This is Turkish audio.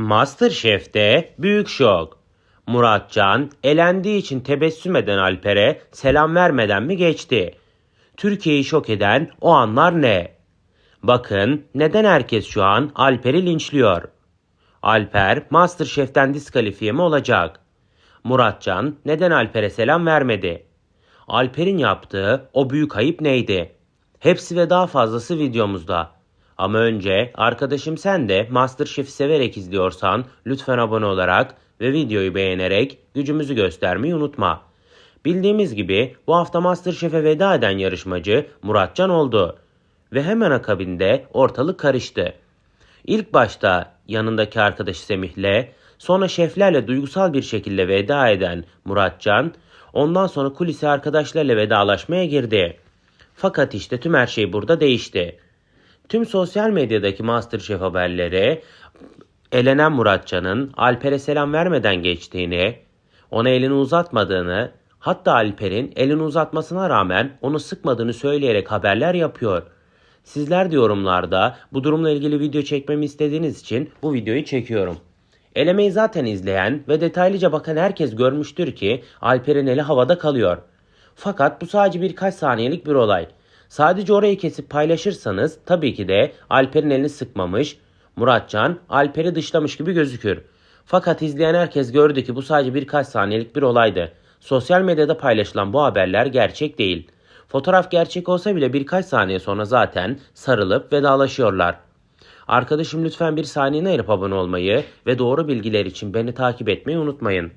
Masterchef'te büyük şok. Muratcan elendiği için tebessüm eden Alper'e selam vermeden mi geçti? Türkiye'yi şok eden o anlar ne? Bakın neden herkes şu an Alper'i linçliyor. Alper Masterchef'ten diskalifiye mi olacak? Muratcan neden Alper'e selam vermedi? Alper'in yaptığı o büyük ayıp neydi? Hepsi ve daha fazlası videomuzda. Ama önce arkadaşım sen de Masterchef'i severek izliyorsan lütfen abone olarak ve videoyu beğenerek gücümüzü göstermeyi unutma. Bildiğimiz gibi bu hafta Masterchef'e veda eden yarışmacı Muratcan oldu. Ve hemen akabinde ortalık karıştı. İlk başta yanındaki arkadaşı Semih'le, sonra şeflerle duygusal bir şekilde veda eden Muratcan, ondan sonra kulise arkadaşlarla vedalaşmaya girdi. Fakat işte tüm her şey burada değişti. Tüm sosyal medyadaki Masterchef haberleri elenen Muratcan'ın Alper'e selam vermeden geçtiğini, ona elini uzatmadığını, hatta Alper'in elini uzatmasına rağmen onu sıkmadığını söyleyerek haberler yapıyor. Sizler de yorumlarda bu durumla ilgili video çekmemi istediğiniz için bu videoyu çekiyorum. Elemeyi zaten izleyen ve detaylıca bakan herkes görmüştür ki Alper'in eli havada kalıyor. Fakat bu sadece birkaç saniyelik bir olay. Sadece orayı kesip paylaşırsanız tabii ki de Alper'in elini sıkmamış, Muratcan Alper'i dışlamış gibi gözükür. Fakat izleyen herkes gördü ki bu sadece birkaç saniyelik bir olaydı. Sosyal medyada paylaşılan bu haberler gerçek değil. Fotoğraf gerçek olsa bile birkaç saniye sonra zaten sarılıp vedalaşıyorlar. Arkadaşım lütfen bir saniyene ayırıp abone olmayı ve doğru bilgiler için beni takip etmeyi unutmayın.